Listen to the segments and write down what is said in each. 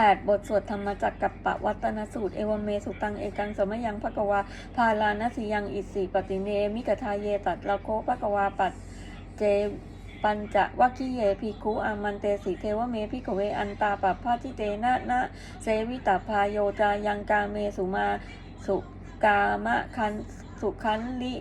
8 บทสวดธรรมจักรกับปะวัตนสูตร เอวเมสุตังเอกังสมยังภะกวา พาลานสียังอิสิปติเนมิกทาเยตัดละโคภะกวาปัจเจปัญจวัคคีเยภิกขุอามันเตสิเทวเมภิกเวอันตาปัปพาทิเตนะนะเสวิตาพายโยจายังกาเมสุมาสุกามะคันสุขันลิ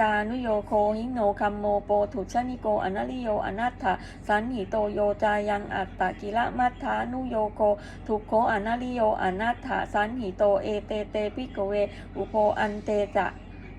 กานุโยโคหิโนคัมโมโปถุชนิโกอนัลิโยอนัตถะสันหิโตโยจายังอัตตะกิละมัทธานุโยโคทุโคอนัลิโยอนัตถะสันหิโตเอเตเตพิกเว อุโพอันเตจะ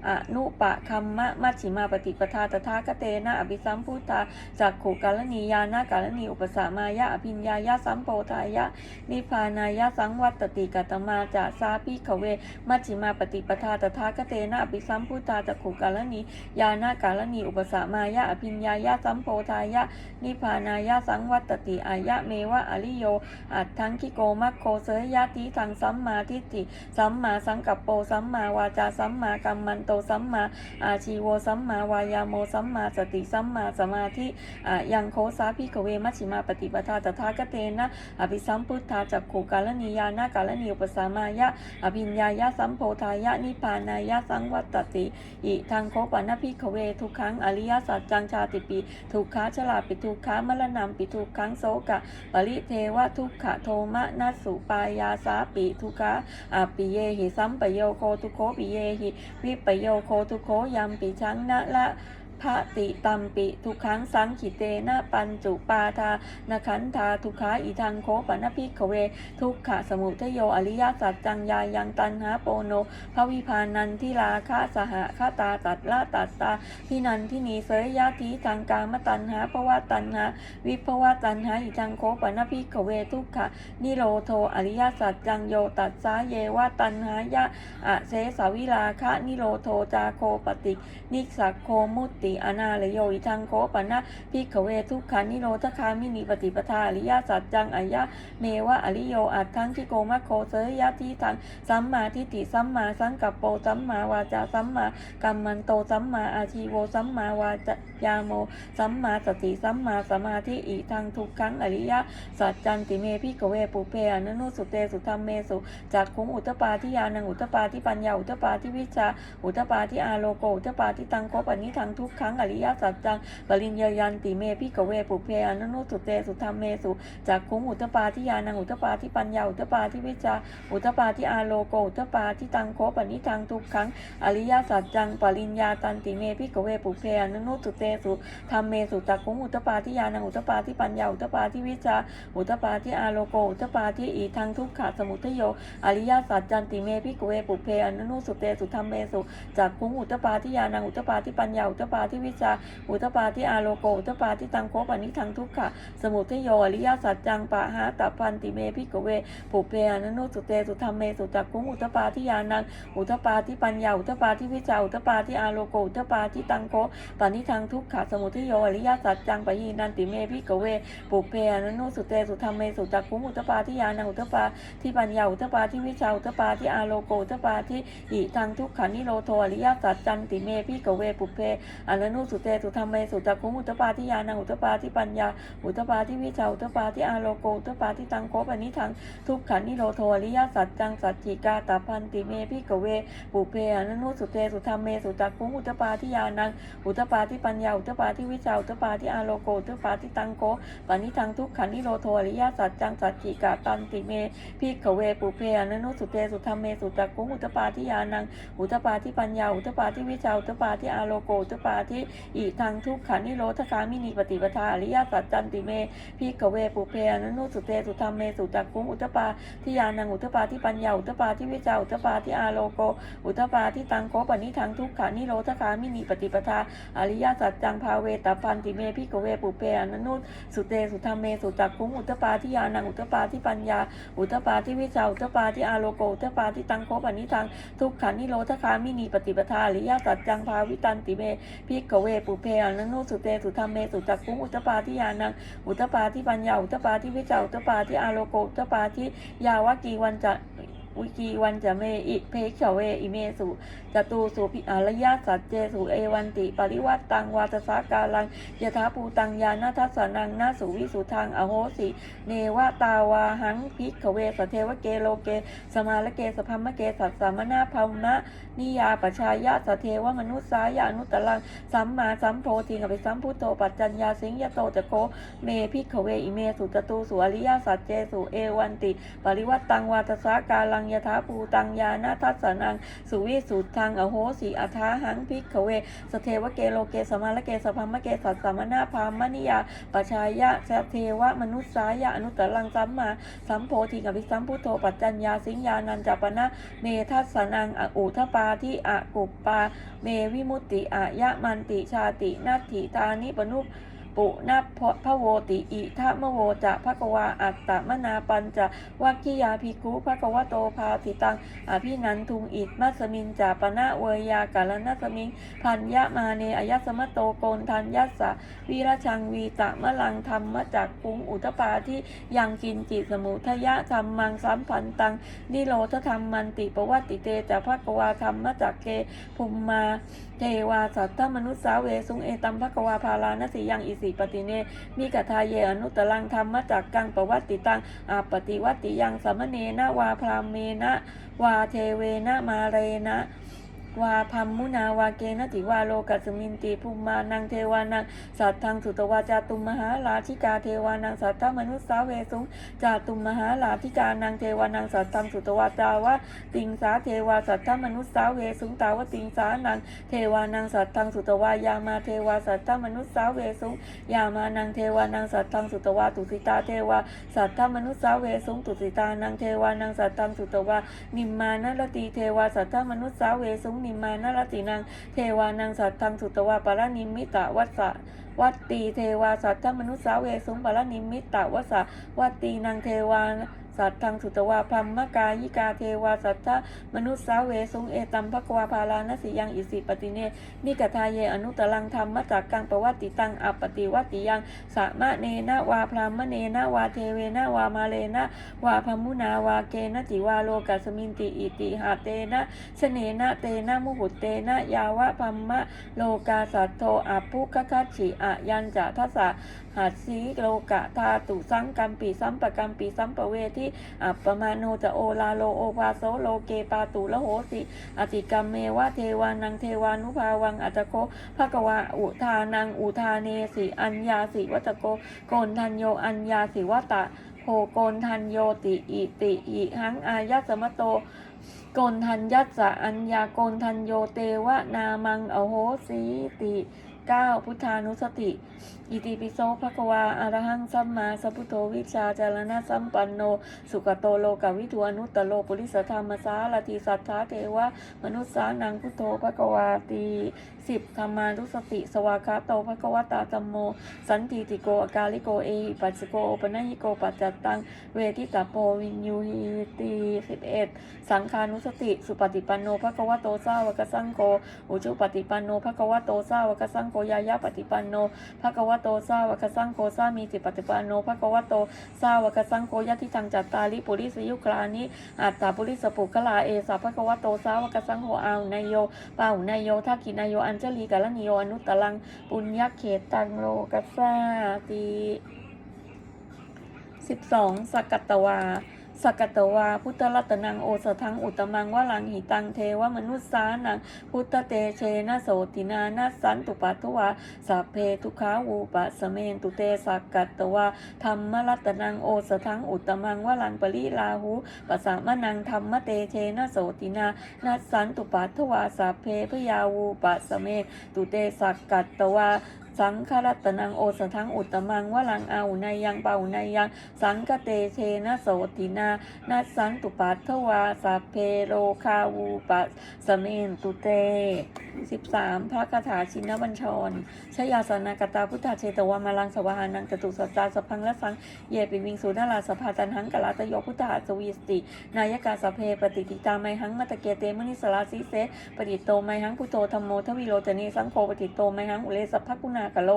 อนุปะคัมมะมัชฌิมาปฏิปทาตถาคเตนะอภิสัมพุทธาจักขุกาลนียานะกาลนีอุปสามายะอภิญญายะสัมโพธายะ นิพานายะสังวัตติกัตมาจะสาปิขเว มัชฌิมาปฏิปทาตถาคเตนะอภิสัมพุทธาจักขุกาลนียานะกาลนีอุปสามายะอภิญญายะสัมโพธายะ นิพานายะสังวัตติอายะเมวะอริโย อัตถังคิโกมัคโคเสยยะติทังสัมมาทิฏฐิสัมมาสังกัปโปสัมมาวาจาสัมมากัมมันโตสัมมาอาชีโวสัมมาวายาโมสัมมาสติสัมมาสมาธิยังโคสาพิกเวมัชฌิมาปฏิปทาตถาคเตนะอภิสัมพุทธาจักขุกาลนียานะกาลนีอุปสามายะอภิญญายะสัมโพธายะนิพานายะสังวัตติอิทังโคปนพิกเวทุกขังอริยสัจจังชาติปีทุกขาชลาปิทุกขามรณะปิทุกขังโสกะปริเทวะทุกขโทมะนัสสุปายาสาปิทุกขาอปิเยหิสัมปโยโคทุโคปิเยหิวิปโยโยโคทุโคยัมปิชังนะละ พระติตัมปิทุกขังสังขิเตนะปัญจุปาทานขันธาทุกขาอีทังโคปนพิกเว ทุกขะสมุทโยอริยสัจจังยายังตันหาโปโนภวิพานันทิลาคะสหคตาตัดละตัดตาพินันทินีเสยยะทีทางกามตันหาภวะตันหาวิภวะตันหาอีทังโคปนพิกเวทุกขะนิโรโทอริยสัจจังโยตัสสาเยวะตันหายะอะเสสาวิลาคะนิโรโทจาโคปติ นิสักโคมุติติอนาลโยอิทังโคปนะพิกขเวทุกขานิโรธคามินิปฏิปทาอริยสัจจังอายะเมวะอริโยอัตถังทิโกมะโคเสยยะทิทังสัมมาทิฏฐิสัมมาสังกัปโปสัมมาวาจาสัมมากัมมันโตสัมมาอาชีโวสัมมาวาจายาโมสัมมาสติสัมมาสมาธิอิทังทุกขังอริยสัจจันติเมพิกเวปุเพอนุนุสุเตสุธรรมเมสุจักขุงอุตตปาทิยานังอุตตปาทิปัญญาอุตตปาทิวิชาอุตตปาทิอาโลโกอุตตปาทิตังโคปนิทังทุกขังอริยสัจจังปริญญายันติเมพิกเวปุเพอนุนุสุเตสุธรรมเมสุจักขุงอุตปาทิยานังอุตปาทิปัญญาอุตปาทิวิชาอุตปาทิอาโลโกอุตปาทิตังโคปนิทังทุกขังอริยสัจจังปริญญาตันติเมพิกเวปุเพอนุนุสุเตสุธรรมเมสุจักขุงอุตปาทิยานังอุตปาทิปัญญาอุตปาทิวิชาอุตปาทิอาโลโกอุตปาทิอีทังทุกขะสมุทโยอริยสัจจันติเมพิกเวปุเพอนุนุสุเตสุธรรมเมสุจักขุงอุตปาทิยานังอุตปาทิปัญญาอุตปาทิวิชา อุตปาทิอาโลโกอุตปาทิตังโคปนิทังทุกขะสมุทโยอริยสัจจังปะหาตัพันติเมพิกเวปุเพอนุนุสุเตสุธรรมเมสุจักขุงอุตปาทิยานังอุตปาทิปัญญาอุตปาทิวิชาอุตปาทิอาโลโกอุตปาทิตังโคปนิทังทุกขะสมุทโยอริยสัจจังปะยีนันติเมพิกเวปุเพอนุนุสุเตสุธรรมเมสุจักขุงอุตปาทิยานังอุตปาทิปัญญาอุตปาทิวิชาอุตปาทิอาโลโกอุตปาทิอิทังทุกขันนิโรโทอริยสัจจันติเมพิกเวปุเพอนุนุสุเตสุธรรมเมสุจักขุงอุตปาทิยานังอุตปาทิปัญญา อุตปาทิวิชาอุตปาทิอาโลโกอุตปาทิตังโคปนิทังทุกขันนิโรโทอริยสัจจังสัจจิกาตาพันติเมพิกเว ปุเพอนุนุสุเตสุธรรมเมสุจักขุงอุตปาทิยานังอุตปาทิปัญญาอุตปาทิวิชาอุตปาทิอาโลโกอุตปาทิตังโคปณิทังทุกขันนิโรโทอริยสัจจังสัจจิกาตันติเมพิกเวปุเพอนุนุสุเตสุธรรมเมสุจักขุงอุตปาทิยานังอุตปาทิปัญญาอุตปาทิวิชาอุตปาทิอาโลโกอุตปาทิอิทังทุกขันนิโรธคามินีปฏิปทาอริยสัจจันติเมพิกเวปุเพอนุนุสุเตสุธรรมเมสุจักขุงอุตตปาทิยานังอุตตปาทิปัญญาอุตตปาทิวิชาอุตตปาทิอาโลโก อุตตปาทิตังโคปนิทังทุกขานิโรธคามินีปฏิปทาอริยสัจจังภาเวตาพันติเมพิกเวปุเพอนุสุเตสุธรรมเมสุจักขุงอุตตปาทิยานังอุตตปาทิปัญญา อุตตปาทิวิชาอุตตปาทิอาโลโกอุตตปาทิตังโคปนิทังทุกขานิโรธคามินีปฏิปทาอริยสัจจังภาวิตันติเมพิกเวปุเพอนันุสุเตสุธรรมเมสุจักกุงอุตปาทิยานังอุตปาทิปัญญาอุตปาทิวิจาอุตปาทิอาโลโกอุตตปาทิยาวกีวันจะ วิกีวันจะเมอิเพกเฉเวอิเมสุจตูสุภิอารยะสัจเจสุเอวันติ ปริวัตตังวาตสากาลังยถาภูตังยานาทัสนังนาสุวิสุทางอโหสิ เนวตาวาหังพิกขเวสเทวเกโลเก สมาลเกสพัมมะเกสัสสามนาภามะนิยาปชายะสเทวมนุษสายานุตตลังสัมมาสัมโพธิกับไปสัมพุทโธปัจจัญญาสิงยโตจะโคเมพิกขเวอิเมสุตตูสุอริยสัจเจสุเอวันติ ปริวัตตังวาตสากาลังยถาภูตังยานาทัสสนัง สุวิสุทังอโหสีอัทาหังพิกขเว สเทวเกโลเกสมาลเกสพัมมะเกสัสสมนาพามนิยาปชายะสเทวะมนุษสายะอนุตตลังสัมมาสัมโพธิกับพิสัมพุทโธปัจจัญญาสิงญานันจปนะเมทัสสนังออุทปาทิอกุปปา เมวิมุตติอายะมันติชาตินัตถิตานิปนุป ปุนาพะโวติอิทะมโวจะภะกวาอัตตมนาปัญจะวัคคิยาภิกขุภะกวะโตภาติตังอภินันทุงอิมัสมินจาปนะเวยากาลนัสมิงพันยะมาเนอยัสมะโตโกนทันยัสสะวีรชังวีตะมะลังธรรมจักปุงอุทปาที่ยังกินจิตสมุทยะธรรมังสัมพันตังนิโรธธรรมมันติปวัติเตจะภะกวาธรรมจักเกภุมมาเทวาสัตตมนุษสาเวสุงเอตัมภควาภาลานสิยังอิสิีปฏิเนมิกทาเยอนุตตลังธรรมจักกังปวัตติตังอาปฏิวัติยังสมเนนะวาพรามเมนะวาเทเวนะมาเรนะ วาพัมมุนาวาเกนติวาโลกัสมินติภูมานังเทวานังสัตทังสุตวาจาตุมมหาลาธิกาเทวานังสัตตมนุษสาเวสุงจาตุมมหาลาธิกานังเทวานังสัตทังสุตวาจาวะติงสาเทวาสัตตมนุษสาเวสุงตาวติงสานังเทวานังสัตทังสุตวายามาเทวาสัตตมนุษสาเวสุงยามานังเทวานังสัตทังสุตวาตุสิตาเทวาสัตตมนุษสาเวสุงตุสิตานังเทวานังสัตทังสุตวานิมมานรติเทวาสัตตมนุษสาเวสุงนิมานรตินางเทวานังสัตทังสุตวาปารนิมิตะวัสสะวัตตีเทวาสัตตมนุษสาเวสุงปารนิมิตะวัสสะวัตตีนางเทวา สัตทังสุตวาพัมมกายิกาเทวาสัตตมนุษสาเวสุงเอตัมภควาภาลานสิยังอิสิปติเนนิกทาเยอนุตลังธรรมจากกังปวัตติตังอปติวัติยังสามะเนนะวาพรามเนนะวาเทเวนะวามาเลนะวาพมุนาวาเกนะจิวาโลกัสมินติอิติหาเตนะชเนนะเตนะมุหุเตนะยาวะพัมมะโลกาสัตโตอาภุคคัจฉิอะยันจะทัสสะ หัสสีโลกะธาตุสังกัมปีสัมปะกัมปีสัมปะเวทิอัปปมาโนจะโอลาโลโอภาโซโลเกปาตุละโหสิอติกัมเมวะเทวานังเทวานุภาวังอัตโคภะกวาอุทานังอุทาเนสิอัญญาสิวัตโกโกนทันโยอัญญาสิวัตะโพโกนทันโยติอิติอิหังอายัสมะโตโกนทันยัสสะอัญญาโกนทันโยเตวะนามังอโหสีติเก้าพุทธานุสติ อิติปิโสภะควาอรหังสัมมาสัพพุทโธวิชาจารณะสัมปันโน สุขโตโลกวิทูอนุตตโลปุริสธรรมสาลติสัทธาเทวะมนุษย์สานังพุทโธภะควาตีสิบธรรมานุสติ สวากาโตภะคะวตาตมโม สันติติโกอากาลิโกเอหิปัสโกโอปนัญิโกปัจจตัง เวทิตาโปวินยูหิตีสิบเอ็ดสังคานุสติ สุปฏิปันโนภะควะโตสาวกสังโฆอุจุปฏิปันโนภะควะโตสาวกสังโฆยายาปฏิปันโนภะคะวะโตสาวกสังโฆสามีจิปฏิปันโนภะคะวะโตสาวกสังโฆยะทิทังจัตตาลิปุริสยุคลานิอัตตาปุริสปุกลาเอสาภะคะวะโตสาวกสังโฆอาวนายโยปาหุนายโยทักขินายโยอัญชลีกัลนิโยอนุตตลังปุญญเขตตังโลกัสสาติสิบสองสกกัตตวา สกกตวา พุทธรัตนังโอสทังอุตมังวลังหิตังเทวมนุษสานังพุทธเตเชนะโสตินานาสันตุปัตวาสัพเพทุขาวูปะสเมนตุเตสกกัตวาธรรมรัตนังโอสทังอุตมังวลังปริลาหูปะสามนังธรรมเตเชนะโสตินานาสันตุปัตวาสัพเพพยาวูปะสเมนตุเตสกกัตตวา สังฆรัตนังโอสทังอุตมังวลังอาหุนายังเปานายังสังกเตเชนะโสตินานัสสันตุปัตถวาสัพเพโรคาวูปัสสเมนตุเต13พระคาถาชินบัญชรชยาสนากตาพุทธาเชตวามาลังสวาหานังจตุสัจจาสพังและสังเยปิวิงสูนาราสภาตันหังกลาตโยพุทธาสวีสติ นายกาสเพปฏิติตาไมหังมัตตเกเตมุนิสลาสิเสปฏิโตไมหังพุโธธรรมโมทวิโรจเนสังโฆปฏิโตไมหังอุเลสัพพกุณาากะโล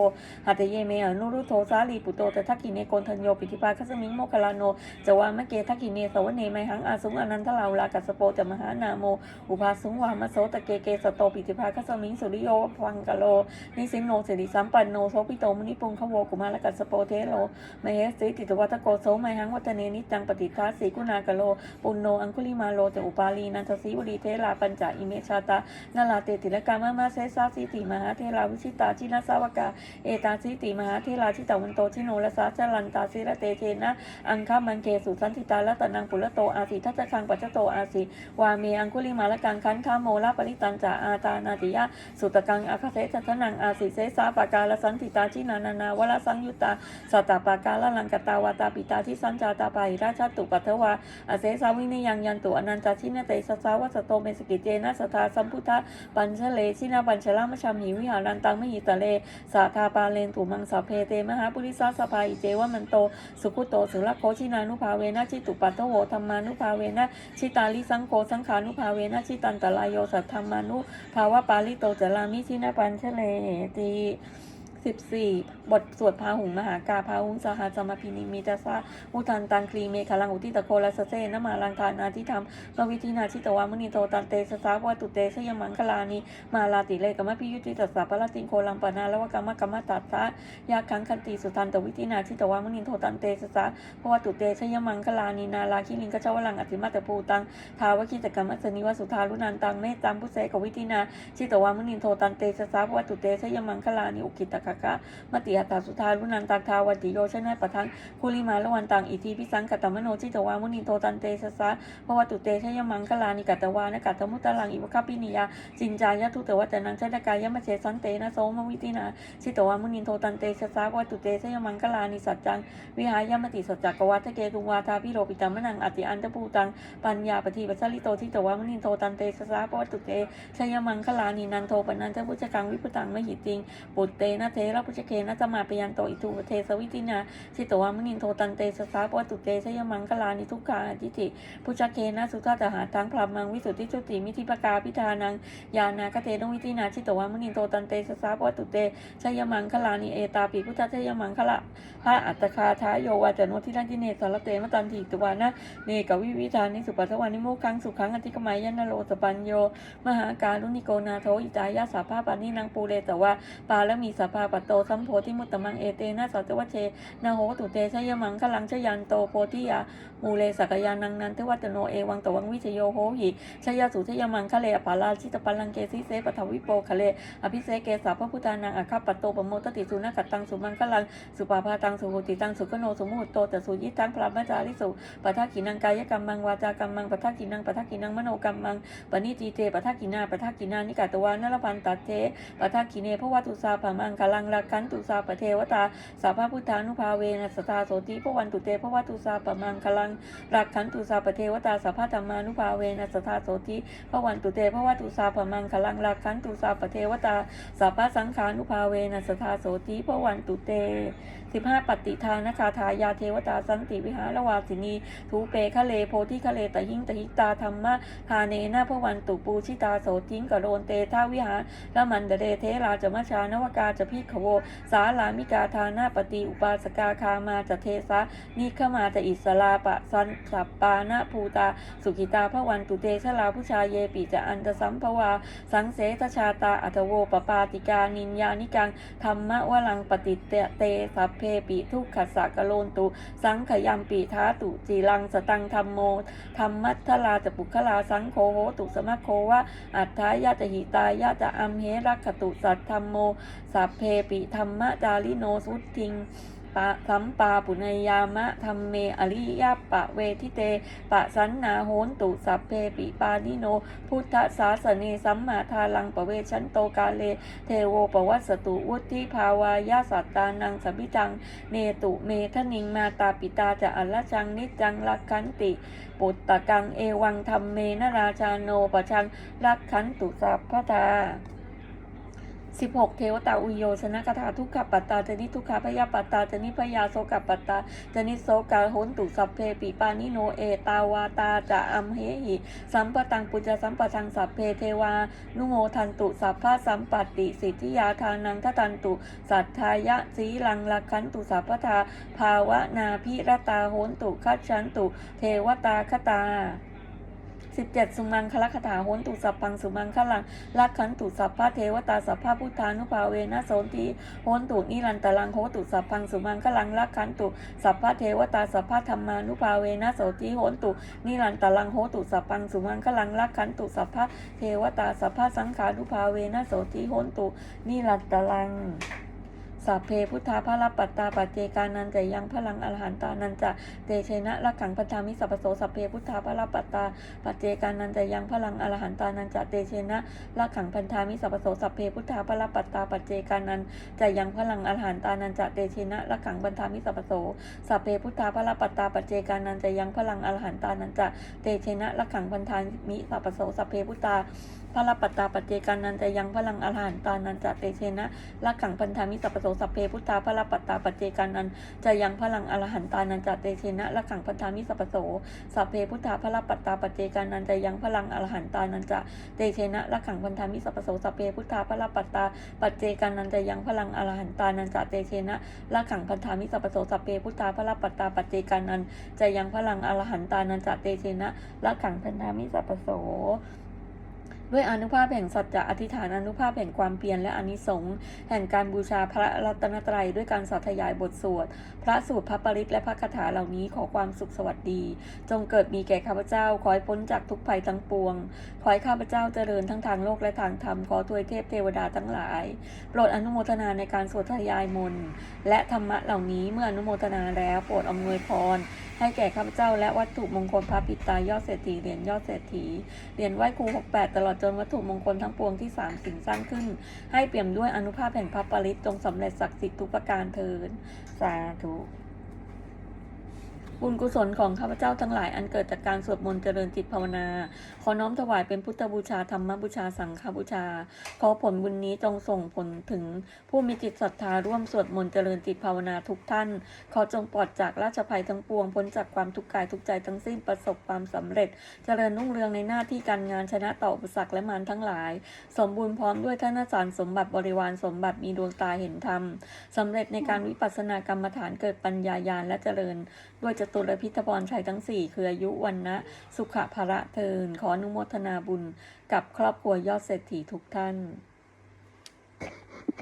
หัตเยเมอนุรุโทสาลีปุโตแต่ทักกิเนโกนทัญโยปิธิปาคัสมิงโมคลาโนจวามะเกทักกิเนสวเนไมหังอาสุงอนันทลาวลากัสโปจะมหานาโม อุภาสุงวามโสตะเกเกสโตปิธิภาคัสมิงสุริโยพังกะโลนิสิโนสิริสัมปันโนโสปิโตมุนิปุงขโวกุมารกัสโปเทโลมเหสีติตวัตโกโสไมหังวัตเนนิจังปฏิทัสสีกุณากะโลปุณโนอังคุลิมาโลจะอุปาลีนันทสีวดีเทลาปัญจอิเมชาตานาลาเตติละกามามาเซสาสิติมหาเทลาวิชิตาจินาสาวกาเอตาสิติมหาเทลาชิตาวันโตชิโนละสาจลันตาสิระเตเทนะอังคามันเกสุสันติตาละตนังปุระโตอาสิทัตตะคังปัจจโตอาสิวาเมอังคุลิมาละกังคันคาโมลาปริตันจาอาตานาติยะสุตกังอาคาเสจัตนังอาสิเสสาปากาลสันติตาชินานานาวละสังยุตตาสัตตปากาละลังกตาวาตาปิตาทิสันจาตาปาหิราชตุปัทวาอาเสสาวินิยังยันตุอนันจาชินเตสสาวัสโตเมสกิเจนะสทาสัมพุทธะปัญชเลชินาปัญชลามชามีวิหารันตังมหิตะเลสาธาปาเลนตุมังสาเพเตมหาปุริสาสภาอิเจวมันโต สุขุโตสุรโคชินานุภาเวนะชิตุปัตโตโวธรรมานุภาเวนะชิตาลิสังโกสังขานุภาเวนะชิตันตลายโยสัทธรรมานุภาวะปาลิโตจรามิชินาปัญเชเลตี สิบสี่บทสวดพาหุงมหากาพาหุงสหัสมพินิมิตาสะอุทันตังคลีเมฆลังอุติตะโคลาสเซนมาลังคานาทิธรรมมวิธินาชิตวามุนิโตตันเตสสาวะตุเตชยมังคลานิมาลาติเลกมะพิยุติตัสสะปะละติงโคลังปนาละวะกรรมกรรมตัสสะยาคังคันติสุทันตวิธินาชิตวามุนิโตตันเตสสะเพราะว่าตุเตชยมังคลานีนาลาคิลิงกเจ้าวลังอธิมาตภูตังทาวคิจกรรมอัสนิวสุทารุนันตังเมตตังพุเสกวิตินาชิตวามุนินโทตันเตสสะว่าตุเตชยมังคลานีอุกิตกะกะมติอัตตาสุทารุนันตังทาวติโยชนะปะทังคุลิมาละวันตังอิทีพิสังกัตมโนชิตวามุนินโทตันเตสสาเพราะว่าตุเตชยมังคลานีกัตวานกัตมุตตลังอิวคปินิยาจินจายะทุเตวัจนังชนกายะมะเชสันเตนะโสมวิตินาชิตวามุนินโทตันเตสสาเพราะว่าตุเตชยมังคลานีสัจจังวิหายมติสัจจกวัฏเกตุวาทาพิโรปิตามนังอติอันตภูตังปัญญาปฏิปัสสลิโตทิตวามุนินโทตันเตสสาปวัตุเตชยมังคลานีนันโทปนันทพุชกังวิพุตังมหิติงปุตเตนะเเทระพุชเคนะสมาปยันโตอิทุเทสวิตินาชิตวามุนินโทตันเตสสาปวัตุเตชยมังคลานีทุกขาทิติพุชเคนะสุทาตหาทังพรามังวิสุทธิจุติมิทิปกาพิธานังยานากเทนวิตินาชิตวามุนินโทตันเตสสาปวัตุเตชยมังคลานีเอตาปิพุทธชยมังคละพระอัตคาทายโยวาจโนทิรันติเนสารเตมตันติตวานะเนกวิวิธานิสุปัสวานิโมคังสุขังอธิกมายนโรสปัญโยมหาการุณิโกนาโทอิตายาสาภาปานินางปูเรตวะปาและมีสาภาปัตโตสัมโพธิมุตตมังเอเตนะสัตวเชนาโหตุเตชยมังคลังชยันโตโพธิยามูเลสักยานังนันทวัตโนเอวังตวังวิชโยโหหิชยสุชยมังคะเลอภาลาชิตปัลังเกสิเสปทวิโปคะเลอภิเสเกสาพระพุทธานังอาคาปโตปโมตติสุนักตังสุมังคลังสุปาพาตังสุโหติตังสุขโนสุมุตโตแต่สุยิตังพระมัจจาริสุปะทักขินังกายกรรมังวาจากรรมังปะทักขินังปะทักขินังมโนกรรมังปณิจีเตปะทักขินาปะทักขินานิกาตวานรพันตัดเทปะทักขิเนพระวัตุสาภมังคลังลักขันตุสาปเทวตาสัพพพุทธานุภาเวนัสตาโสติพวันตุเตพระวัตุสาภมังคลังลักขันตุสาปเทวตาสัพพธรรมานุภาเวนัสตาโสติพวันตุเตพระวัตุสาภมังคลังลักขันตุสาปเทวตาสัพพสังขานุภาเวนัสตาโสติพวันตุเตสิบห้าปฏิทานคาถายาเทวตาสันติวิหารวาสินีทูเปคะเลโพธิคะเลตหิงตหิตาธรรมะทาเนนะพวันตุปูชิตาโสทิงกโรนเตทาวิหารละมันเดเดเทราจะมชานวกาจะพิขโว สาลามิกาทานาปฏิอุปาสกาคามาจะเทสะนิขมาจะอิสลาปะสันสัปปานะภูตา สุกิตาพระวันตุเตชลาผู้ชายเยปิจะอันตสัมภวา สังเสทชาตาอัตโวปปาติกานินยานิกังธรรมะวลังปฏิเตเตสัพเพปิทุกขสสะกะโลนตุ สังขยัมปีท้าตุจีรังสตังธรรมโมธรรมัทลาจะปุคลาสังโฆโหตุสมะโควะอัฏฐายาจะหิตายาจะอัมเหรักขตุสัตธรรมโมสัพเพปิธรรมจาริโนสุทธิงปะสัมปาปุณยามะธรรมเมอริยปะเวทิเต ปะสันนาโหนตุสัพเพปิปานิโน พุทธศาสเนสัมมาทาลังปะเวชันโตกาเล เทโวปวัสตุวุฒิภาวายาสัตตานังสับิจัง เนตุเมทนิงมาตาปิตาจะอัลละจังนิจังลักขันติ ปุตตะกังเอวังธรรมเมนราชาโนปะชังรักขันตุสัพพทา 16 เทวตาอุโยชนะคาถาทุกขปัตตาจนิทุกขพยาปัตตาจนิพยาโสกปัตตาจนิโสกาโหนตุสัพเพปิปานิโนเอตาวาตาจะอัมเหหิสัมปตังปุจจสัมปทังสัพเพเทวานุโมทันตุสัพพะสัมปัตติสิทธิยาทานังทตันตุสัทธายะสีลังลักขันตุสัพพทาภาวะนาพิรตาโหนตุคัจฉันตุ เทวตาคตา 17 สุมังคลคถาโหนตุสัพพังสุมังคลังลักขันตุสัพพะเทวตาสัพพะพุทธานุภาเวนะโสนทีโหนตุนิรันตลังโหตุสัพพังสุมังคลังลักขันตุสัพพะเทวตาสัพพะธรรมานุภาเวนะโสติโหนตุนิรันตลังโหตุสัพพังสุมังคลังลักขันตุสัพพะเทวตาสัพพะสังขานุภาเวนะโสติโหนตุนิรันตลัง สัพเพพุทธาภระปัตตาปัจเจกานันจะยังพลังอรหันตานันจะเตเชนะละขังปทามิสัพโสสัพเพพุทธาภระปัตตาปัจเจกานันจะยังพลังอรหันตานันจะเตเชนะละขังพันธามิสัพโสสัพเพพุทธาภระปัตตาปัจเจกานันจะยังพลังอรหันตานันจะเตเชนะละขังพันธามิสัพโสสัพเพพุทธาภระปัตตาปัจเจกานันจะยังพลังอรหันตานันจะเตเชนะละขังพันธามิสัพโสสัพเพพุทธา ระปัตตาปัจเจกานันจะยังพลังอรหันตานันจะเตเชนะละขังพันธามิสัพโสสัพเพพุทธาพระปัตตาปัจเจกานันจะยังพลังอรหันตานันจะเตเชนะละขังพันธามิสัพโสสัพเพพุทธาพระปัตตาปัจเจกานันจะยังพลังอรหันตานันจะเตเชนะละขังพันธามิสัพโสสัพเพพุทธาพระปัตตาปัจเจกานันจะยังพลังอรหันตานันจะเตเชนะละขังพันธามิสัพโสสัพเพพุทธาพระปัตตาปัจเจกานันจะยังพลังอรหันตานันจะเตเชนะละขังพันธามิสัพโส ด้วยอนุภาพแห่งสัจจะอธิษฐานอนุภาพแห่งความเพียรและอนิสงส์แห่งการบูชาพระรัตนตรัยด้วยการสาธยายบทสวด พระสูตรพระปริตและพระคาถาเหล่านี้ขอความสุขสวัสดี จงเกิดมีแก่ข้าพเจ้าขอให้พ้นจากทุกภัยทั้งปวง ขอให้ข้าพเจ้าเจริญทั้งทางโลกและทางธรรมขอทวยเทพเทวดาทั้งหลาย โปรดอนุโมทนาในการสวดทยายมนและธรรมะเหล่านี้เมื่ออนุโมทนาแล้วโปรดอำนวยพร ให้แก่ข้าพเจ้า และวัตถุมงคลพระปิตายอดเศรษฐีเหรียญยอดเศรษฐีเหรียญไหว้ครู68 ตลอดจนวัตถุมงคลทั้งปวงที่สามสิ่งสร้างขึ้น ให้เปี่ยมด้วยอนุภาพแห่งพระปริตจงสำเร็จศักดิ์สิทธิ์ทุกประการเทินสาธุ บุญกุศลของข้าพเจ้าทั้งหลายอันเกิดจากการสวดมนต์เจริญจิตภาวนา ขอน้อมถวายเป็นพุทธบูชาธรรมบูชาสังฆบูชา ขอผลบุญนี้จงส่งผลถึงผู้มีจิตศรัทธาร่วมสวดมนต์เจริญจิตภาวนาทุกท่าน ขอจงปลอดจากราชภัยทั้งปวงพ้นจากความทุกข์กายทุกใจทั้งสิ้นประสบความสำเร็จ เจริญรุ่งเรืองในหน้าที่การงานชนะต่ออุปสรรคและมารทั้งหลาย สมบูรณ์พร้อมด้วยท่านสารสมบัติบริวารสมบัติมีดวงตาเห็นธรรมสำเร็จในการวิปัสสนากรรมฐานเกิดปัญญาญาณและเจริญ ด้วยจะตุรพิธพรชัยทั้งสี่คืออายุวันนะสุขภระเทินขออนุโมทนาบุญกับครอบครัวยอดเศรษฐีทุกท่าน